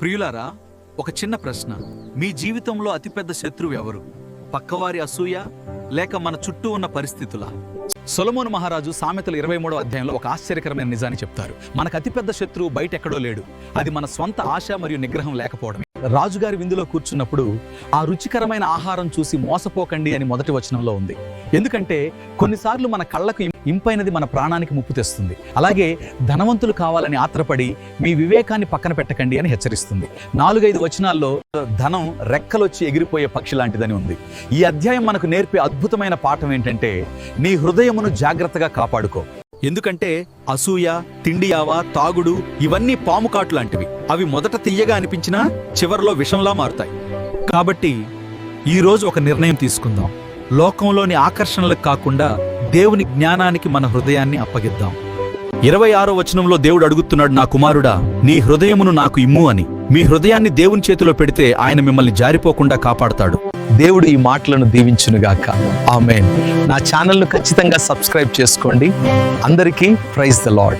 ప్రియులారా ఒక చిన్న ప్రశ్న. మీ జీవితంలో అతిపెద్ద శత్రువు ఎవరు? పక్కవారి అసూయ లేక మన చుట్టూ ఉన్న పరిస్థితుల? సొలమోను మహారాజు సామెతలు ఇరవై మూడో అధ్యాయంలో ఒక ఆశ్చర్యకరమైన నిజాన్ని చెప్తారు. మనకు అతిపెద్ద శత్రువు బయట ఎక్కడో లేడు. అది మన స్వంత ఆశ మరియు నిగ్రహం లేకపోవడమే. రాజుగారి విందులో కూర్చున్నప్పుడు ఆ రుచికరమైన ఆహారం చూసి మోసపోకండి అని మొదటి వచనంలో ఉంది. ఎందుకంటే కొన్నిసార్లు మన కళ్ళకు ఇంపైనది మన ప్రాణానికి ముప్పు తెస్తుంది. అలాగే ధనవంతులు కావాలని ఆత్రపడి మీ వివేకాన్ని పక్కన పెట్టకండి అని హెచ్చరిస్తుంది. నాలుగైదు వచనాల్లో ధనం రెక్కలొచ్చి ఎగిరిపోయే పక్షి లాంటిదని ఉంది. ఈ అధ్యాయం మనకు నేర్పే అద్భుతమైన పాఠం ఏంటంటే నీ హృదయమును జాగ్రత్తగా కాపాడుకో. ఎందుకంటే అసూయ తిండియావా తాగుడు ఇవన్నీ పాము కాటు లాంటివి. అవి మొదట తీయగా అనిపించినా చివర్లో విషంలా మారుతాయి. కాబట్టి ఈ రోజు ఒక నిర్ణయం తీసుకుందాం. లోకంలోని ఆకర్షణలకు కాకుండా దేవుని జ్ఞానానికి మన హృదయాన్ని అప్పగిద్దాం. ఇరవై ఆరో వచనంలో దేవుడు అడుగుతున్నాడు నా కుమారుడా నీ హృదయమును నాకు ఇమ్ము అని. మీ హృదయాన్ని దేవుని చేతిలో పెడితే ఆయన మిమ్మల్ని జారిపోకుండా కాపాడతాడు. దేవుడు ఈ మాటలను దీవించునుగాక. ఆమెన్. నా ఛానల్ను ఖచ్చితంగా సబ్స్క్రైబ్ చేసుకోండి. అందరికీ ప్రైజ్ ద లాడ్